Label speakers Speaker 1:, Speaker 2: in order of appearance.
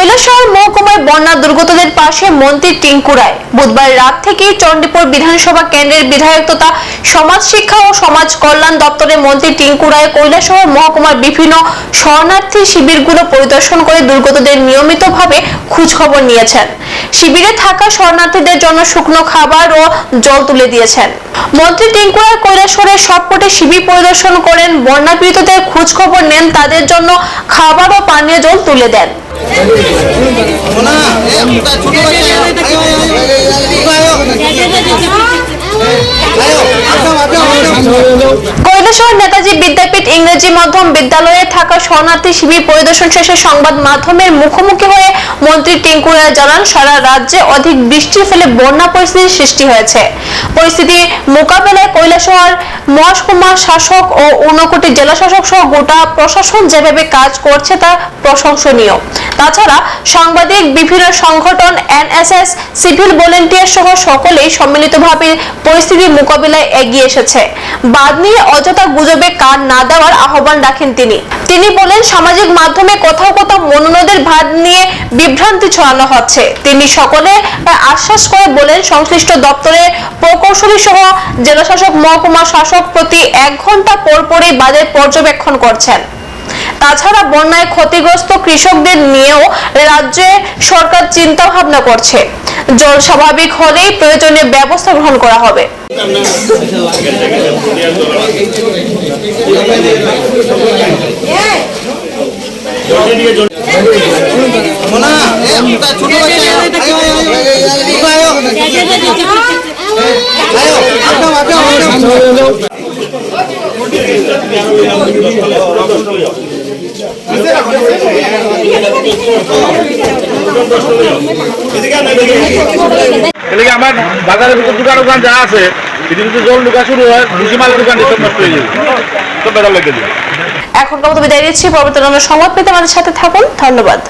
Speaker 1: কৈলাসহর মহকুমায় বন্যা দুর্গতদের পাশে মন্ত্রী টিঙ্কু রায়। বুধবার রাত থেকেই চণ্ডীপুর বিধানসভা কেন্দ্রের বিধায়ক তথা সমাজ শিক্ষা ও সমাজ কল্যাণ দপ্তরের মন্ত্রী টিঙ্কু রায় কৈলাসহর মহকুমার বিভিন্ন শরণার্থী শিবিরগুলো পরিদর্শন করে দুর্গতদের নিয়মিতভাবে খোঁজখবর নিয়েছেন। শিবিরে থাকা শরণার্থীদের জন্য শুকনো খাবার ও জল তুলে দিয়েছেন। মন্ত্রী টিঙ্কু রায় কৈলাসহরের সবকটি শিবির পরিদর্শন করেন। বন্যা পীড়িতদের খোঁজখবর নেন, তাদের জন্য খাবার ও পানীয় জল তুলে দেন। কৈলাসহর নেতাজি বিদ্যাপীঠ ইংরেজি মাধ্যম বিদ্যালয়ে থাকা শরণার্থী শিবির পরিদর্শন শেষে সংবাদ মাধ্যমের মুখোমুখি হয়ে মন্ত্রী টিঙ্কু রায় জানান, সারা রাজ্যে অধিক বৃষ্টির ফলে বন্যা পরিস্থিতির সৃষ্টি হয়েছে। পরিস্থিতি মোকাবেলায় কৈলাসহর মহকুমা শাসক ও ঊনকোটি জেলা শাসক সহ গোটা প্রশাসন যেভাবে কাজ করছে তা প্রশংসনীয়। তাছাড়া সাংবাদিক, বিভিন্ন সংগঠন, এনএসএস, সিভিল ভলেন্টিয়ার সহ সকলেই সম্মিলিতভাবে পরিস্থিতি মোকাবিলায় এগিয়ে এসেছে। বাদ নিয়ে অযথা গুজবে কান না দেওয়ার আহ্বান রাখেন তিনি। তিনি বলেন, সামাজিক মাধ্যমে কোথাও কোথাও মনোনদের ভাত নিয়ে বিভ্রান্তি ছড়ানো হচ্ছে। তিনি সকলে আশ্বাস করে বলেন, সংশ্লিষ্ট দপ্তরের প্রকৌশলী সহ জেলাশাসক, মহকুমা শাসক প্রতি এক ঘণ্টা পর পরই বাজেট পর্যবেক্ষণ করছেন। তাছাড়া বন্যায় ক্ষতিগ্রস্ত কৃষকদের নিয়েও রাজ্যে সরকার চিন্তা ভাবনা করছে। জল স্বাভাবিক হলেই প্রয়োজনীয় ব্যবস্থা গ্রহণ করা হবে।
Speaker 2: এদিকে আমার বাজারের ভিতর দোকান দোকান যা আছে পৃথিবীতে জল ঢুকা শুরু হয় ভুসিমালের দোকান সব নষ্ট হয়ে যাবে সব বেড়া লেগে যাবে
Speaker 1: এখন কথা বিদায় দিচ্ছি পরবর্তী সংবাদ পেতে আমাদের সাথে থাকুন ধন্যবাদ